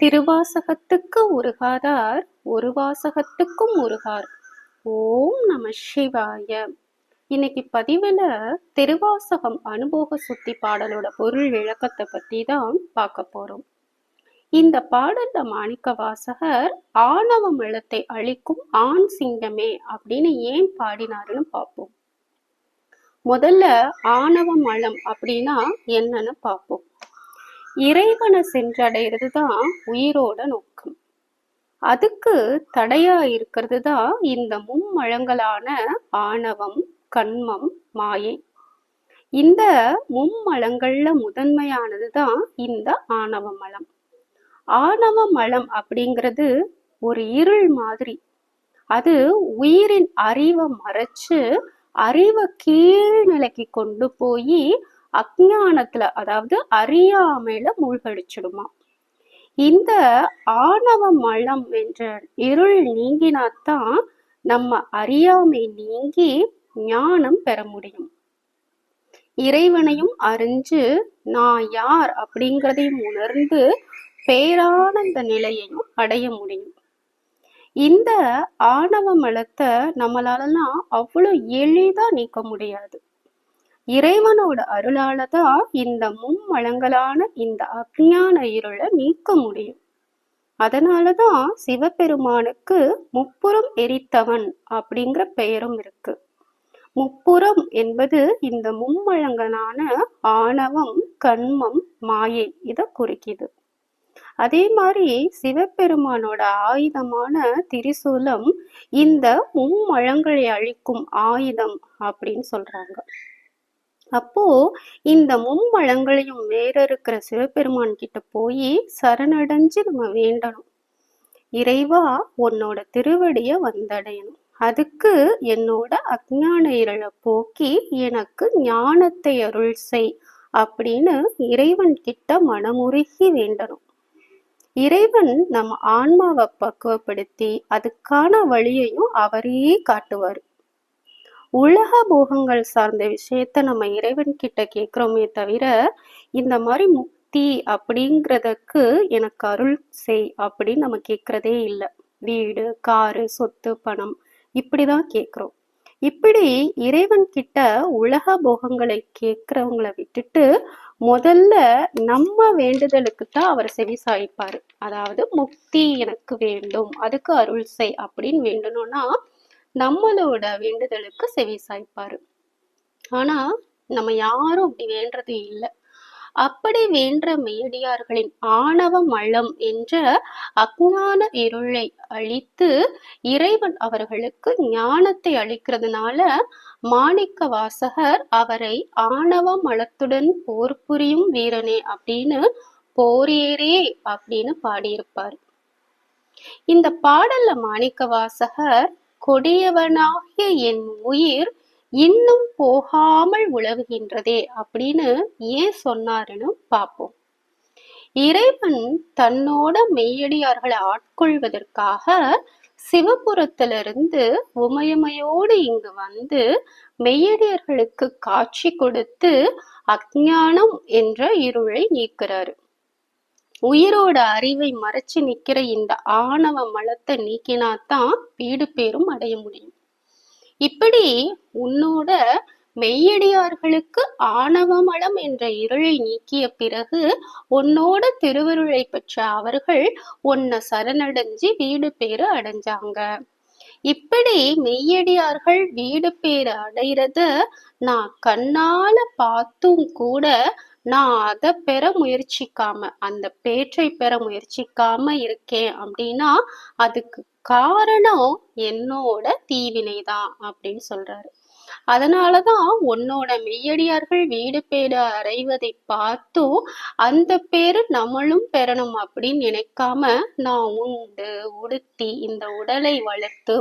திருவாசகத்துக்கு உருகாதார் ஒரு வாசகத்துக்கும் உருகார். ஓம் நம சிவாய. இன்னைக்கு பதிவில் திருவாசகம் அனுபவ சுத்தி பாடலோட பொருள் விளக்கத்தை பற்றி தான் பார்க்க போகிறோம் இந்த பாடல்ல மாணிக்க வாசகர் ஆணவ மலத்தை அழிக்கும் ஆண் சிங்கமே அப்படின்னு ஏன் பாடினாருன்னு பார்ப்போம். முதல்ல ஆணவ மலம் அப்படின்னா என்னன்னு பார்ப்போம். இறைவனை சென்றடைகிறது தான் உயிரோட நோக்கம். அதுக்கு தடையா இருக்கிறது தான் இந்த மும்மழங்களான ஆணவம் கண்மம் மாயை. இந்த மும்மலங்கள்ல முதன்மையானது தான் இந்த ஆணவ மலம். ஆணவ மலம் அப்படிங்கிறது ஒரு இருள் மாதிரி. அது உயிரின் அறிவை மறைச்சு அறிவை கீழ்நிலைக்கு கொண்டு போய் அஜானத்துல அதாவது அறியாமையில மூழ்கடிச்சிடுமா? இந்த ஆணவ மலம் என்ற இருள் நீங்கினாத்தான் நம்ம அறியாமை நீங்கி ஞானம் பெற முடியும். இறைவனையும் அறிஞ்சு நான் யார் அப்படிங்கிறதையும் உணர்ந்து பேரானந்த நிலையையும் அடைய முடியும். இந்த ஆணவ மலத்தை நம்மளாலலாம் அவ்வளோ எளிதா நீக்க முடியாது. இறைவனோட அருளால தான் இந்த மும்மலங்களான இந்த அக்ஞான இருளை நீக்க முடியும். அதனாலதான் சிவபெருமானுக்கு முப்புறம் எரித்தவன் அப்படிங்கிற பெயரும் இருக்கு. முப்புறம் என்பது இந்த மும்மழங்களான ஆணவம் கண்மம் மாயை இதை குறிக்குது. அதே மாதிரி சிவபெருமானோட ஆயுதமான திரிசூலம் இந்த மும்மழங்களை அழிக்கும் ஆயுதம் அப்படின்னு சொல்றாங்க. அப்போ இந்த மும்மழங்களையும் வேற இருக்கிற சிவபெருமான் கிட்ட போய் சரணடைஞ்சு நம்ம வேண்டணும். இறைவா உன்னோட திருவடிய வந்தடையணும். அதுக்கு என்னோட அஜான இருளை போக்கி எனக்கு ஞானத்தை அருள் செய் அப்படின்னு இறைவன் கிட்ட மனமுருகி வேண்டணும். இறைவன் நம்ம ஆன்மாவை பக்குவப்படுத்தி அதுக்கான வழியையும் அவரே காட்டுவார். உலக போகங்கள் சார்ந்த விஷயத்த நம்ம இறைவன் கிட்ட கேட்குறோமே தவிர இந்த மாதிரி முக்தி அப்படிங்கிறதுக்கு எனக்கு அருள் செய் அப்படின்னு நம்ம கேட்குறதே இல்லை. வீடு காரு சொத்து பணம் இப்படிதான் கேட்குறோம். இப்படி இறைவன் கிட்ட உலக போகங்களை கேட்கிறவங்கள விட்டுட்டு முதல்ல நம்ம வேண்டுதலுக்கு தான் அவர் செவி சாய்ப்பாரு. அதாவது முக்தி எனக்கு வேண்டும் அதுக்கு அருள் செய் அப்படின்னு வேண்டணும்னா நம்மளோட வேண்டுதலுக்கு செவி சாய்ப்பாரு. ஆனா நம்ம யாரும் அப்படி வேண்டது இல்லை. அப்படி வேண்ட மேடியார்களின் ஆணவ மலம் என்ற அக்ஞான இருளை அழித்து இறைவன் அவர்களுக்கு ஞானத்தை அளிக்கிறதுனால மாணிக்க வாசகர் அவரை ஆணவ மலத்துடன் போர் புரியும் வீரனே அப்படின்னு போரேரே அப்படின்னு பாடியிருப்பார். இந்த பாடல்ல மாணிக்க வாசகர் கொடியவனாகிய என் உயிர் இன்னும் போகாமல் உழவுகின்றதே அப்படின்னு ஏன் சொன்னாருன்னு பார்ப்போம் இறைவன் தன்னோட மெய்யடியார்களை ஆட்கொள்வதற்காக சிவபுரத்திலிருந்து உமயமையோடு இங்கு வந்து மெய்யடியார்களுக்கு காட்சி கொடுத்து அஜானம் என்ற இருளை நீக்கிறாரு. உயிரோட அறிவை மறைச்சு நிக்கிற இந்த ஆணவ மலத்தை நீக்கினாதான் வீடு பேரும் அடைய முடியும். இப்படி உன்னோட மெய்யடியார்களுக்கு ஆணவ மலம் என்ற இருளை நீக்கிய பிறகு உன்னோட திருவருளை பெற்ற அவர்கள் உன்னை சரணடைஞ்சு வீடு பேரு அடைஞ்சாங்க. இப்படி மெய்யடியார்கள் வீடு பேரு அடையிறத நான் கண்ணால பார்த்தும் கூட நான் அதை பெற முயற்சிக்காம அந்த பேற்றை பெற முயற்சிக்காம இருக்கேன் அப்படின்னா அதுக்கு காரணம் என்னோட தீவினை தான் அப்படின்னு சொல்றாரு. அதனாலதான் உன்னோட மெய்யடியார்கள் வீடு பேடு அறைவதை பார்த்தும் அந்த பேரு நம்மளும் பெறணும் அப்படின்னு நினைக்காம நான் உண்டு உடுத்தி இந்த உடலை வளர்த்து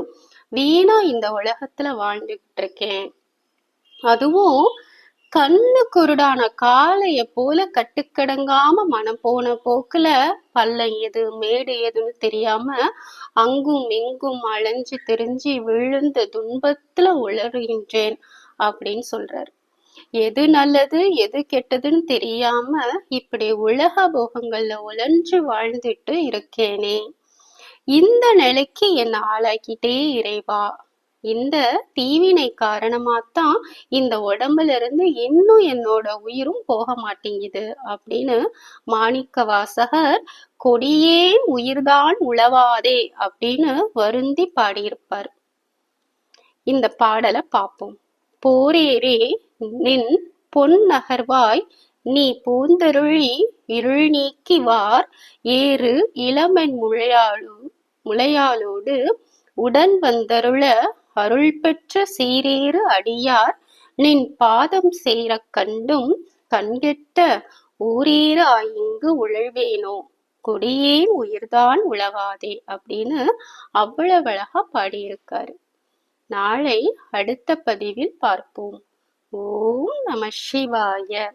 வீணா இந்த உலகத்துல வாழ்ந்துகிட்டு இருக்கேன். அதுவும் கண்ணு குருடான காளைய போல கட்டுக்கடங்காம மனம் போன போக்குல பள்ளம் எது மேடு எதுன்னு தெரியாம அங்கும் இங்கும் அலைஞ்சு திரிஞ்சு விழுந்த துன்பத்துல உளறுகின்றேன் அப்படின்னு சொல்றாரு. எது நல்லது எது கெட்டதுன்னு தெரியாம இப்படி உலக போகங்கள்ல உழன்று வாழ்ந்துட்டு இருக்கேனே. இந்த நிலைக்கு என்னை ஆளாக்கிட்டே இறைவா இந்த தீவினை காரணமாத்தான் இந்த உடம்புல இருந்து இன்னும் என்னோட உயிரும் போக மாட்டேங்குது அப்படின்னு மாணிக்க வாசகர் கொடியேன் உயிர்தான் உழவாதே அப்படின்னு வருந்தி பாடியிருப்பார். இந்த பாடலை பார்ப்போம். போரேரே நின் பொன் நகர்வாய் நீ பூந்தருளி இருள் நீக்கி வார் ஏறு இளமன் முளையாளு முளையாளோடு உடன் வந்தருள அருள் பெற்ற சீரேறு அடியார் நின் பாதம் சேரக் கண்டும் கண்கெட்ட ஊரேறு ஆயிங்கு உழல்வேனோ? கொடியேன் உயிர்தான் உழவாதே அப்படின்னு அவ்வளவு அழகா பாடியிருக்காரு. நாளை அடுத்த பதிவில் பார்ப்போம். ஓம் நம சிவாய.